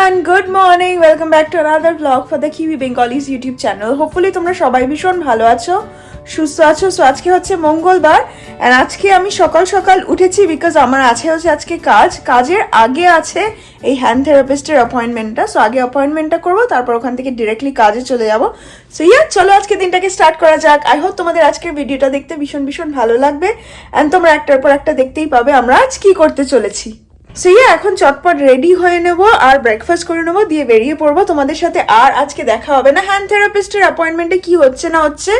Everyone good morning welcome back to another blog for the kiwi Bengalis YouTube channel hopefully তোমরা সবাই ভীষণ ভালো আছো, সুস্থ আছো। সো আজকে হচ্ছে মঙ্গলবার অ্যান্ড আজকে আমি সকাল সকাল উঠেছি বিকজ আমার আছে হচ্ছে আজকে কাজ। কাজের আগে আছে এই হ্যান্ড থেরাপিস্টের অ্যাপয়েন্টমেন্টটা সো আগে অ্যাপয়েন্টমেন্টটা করব, তারপর ওখান থেকে ডিরেক্টলি কাজে চলে যাব। সো ইয়া চলো আজকে দিনটাকে স্টার্ট করা যাক। আই হোপ তোমাদের আজকের ভিডিওটা দেখতে ভীষণ ভীষণ ভালো লাগবে। অ্যান্ড তোমরা একটার পর একটা দেখতেই পাবে আমরা আজ কি করতে চলেছি। সো ইয়া এখন চটপট রেডি হয়ে নেব আর ব্রেকফাস্ট করে নেব, দিয়ে বেরিয়ে পড়ব। তোমাদের সাথে আর আজকে দেখা হবে না। হ্যান্ড থেরাপিস্টের অ্যাপয়েন্টমেন্টে কি হচ্ছে না হচ্ছে,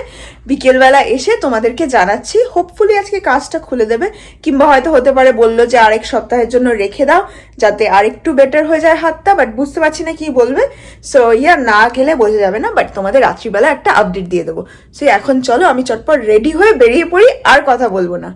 বিকেলবেলা এসে তোমাদেরকে জানাচ্ছি। হোপফুলি আজকে কাজটা খুলে দেবে, কিংবা হয়তো হতে পারে বলল যে আরেক সপ্তাহের জন্য রেখে দাও, যাতে আরেকটু বেটার হয়ে যায় হাতটা বাট বুঝতে পারছি না কি বলবে। সো ইয়া, না গেলে বোঝা যাবে না বাট তোমাদের রাত্রিবেলা একটা আপডেট দিয়ে দেবো। সো এখন চলো, আমি চটপট রেডি হয়ে বেরিয়ে পড়ি, আর কথা বলব না।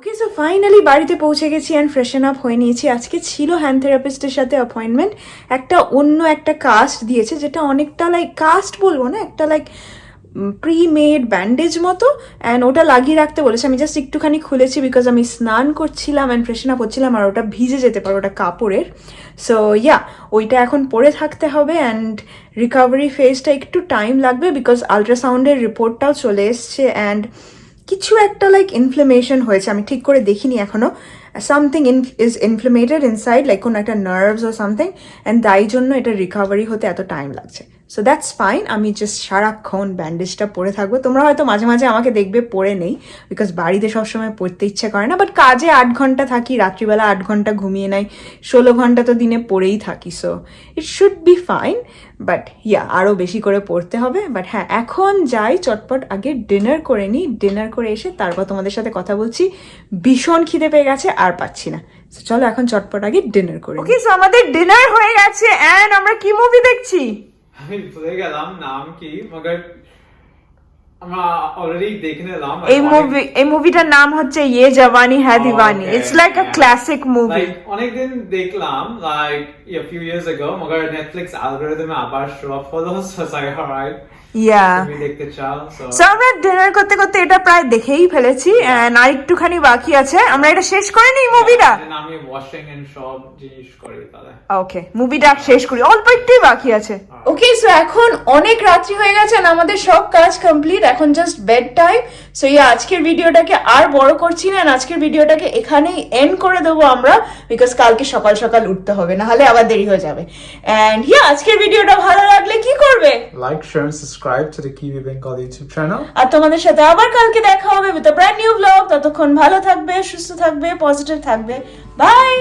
ওকে সো ফাইনালি বাড়িতে পৌঁছে গেছি অ্যান্ড ফ্রেশন আপ হয়ে নিয়েছি। আজকে ছিল হ্যান্ড থেরাপিস্টের সাথে অ্যাপয়েন্টমেন্ট একটা অন্য একটা কাস্ট দিয়েছে, যেটা অনেকটা লাইক কাস্ট বলব না, একটা লাইক প্রি মেড ব্যান্ডেজ মতো। অ্যান্ড ওটা লাগিয়ে রাখতে বলেছে। আমি জাস্ট একটুখানি খুলেছি বিকজ আমি স্নান করছিলাম অ্যান্ড ফ্রেশন আপ হচ্ছিলাম আর ওটা ভিজে যেতে পারে, ওটা কাপড়ের। সো ইয়া ওইটা এখন পরে থাকতে হবে অ্যান্ড রিকভারি ফেজটা একটু টাইম লাগবে বিকজ আলট্রাসাউন্ডের রিপোর্টটাও চলে এসছে অ্যান্ড কিছু একটা লাইক ইনফ্লেমেশন হয়েছে, আমি ঠিক করে দেখিনি এখনও। Something in is inflamed inside like কোনো একটা নার্ভস ও সামথিং অ্যান্ড তাই জন্য এটা রিকভারি হতে এত টাইম লাগছে। সো দ্যাটস ফাইন আমি জাস্ট সারাক্ষণ ব্যান্ডেজটা পরে থাকব। তোমরা হয়তো মাঝে মাঝে আমাকে দেখবে পরে নেই বিকজ বাড়িতে সবসময় পড়তে ইচ্ছে করে না বাট কাজে আট ঘণ্টা থাকি রাত্রিবেলা আট ঘণ্টা ঘুমিয়ে নাই ষোলো ঘণ্টা তো দিনে পড়েই থাকি so it should be fine but yeah আরও বেশি করে পড়তে হবে বাট হ্যাঁ এখন যাই চটপট আগে ডিনার করে নিই ডিনার করে এসে তারপর তোমাদের সাথে কথা বলছি ভীষণ খিদে পেয়ে গেছে আর পাচ্ছি না। চলো এখন চটপট আগে ডিনার করে ওকে সো আমাদের ডিনার হয়ে গেছে এন্ড আমরা কি মুভি দেখছি? আমি ভুলে গেলাম নাম কি মগর এই মুভি এই মুভিটার নাম হচ্ছে Yeh Jawaani Hai Deewani. Okay, it's like a classic movie অনেকদিন দেখলাম like a few years ago মগর নেটফ্লিক্স অ্যালগরিদমে আবার শো আপ হলো সো ইয়া সো আমরা ডিনার করতে করতে এটা প্রায় দেখেই ফেলেছি এন্ড আর একটুখানি বাকি আছে। আমরা এটা শেষ করে নিই মুভিটা আমি ওয়াশিং এন্ড সব জিনিস করি তাহলে। ওকে মুভিটা শেষ করি। অল্প একটুই বাকি আছে। ওকে সো এখন অনেক রাত্রি হয়ে গেছে আমাদের সব কাজ কমপ্লিট এখন জাস্ট বেড টাইম সো এই আজকের ভিডিওটাকে আর বড় করছি না আজকের ভিডিওটাকে এখানেই এন্ড করে দেবো আমরা বিকজ কালকে সকাল সকাল উঠতে হবে না হলে আবার দেরি হয়ে যাবে। এন্ড ইয়া আজকের ভিডিওটা ভালো লাগলে কি করবে? Like share and subscribe to the kiwi Bengal YouTube channel আর তোমাদের সাথে আবার কালকে দেখা হবে উইথ ব্র্যান্ড নিউ ব্লগ ততক্ষণ ভালো থাকবে সুস্থ থাকবে পজিটিভ থাকবে। বাই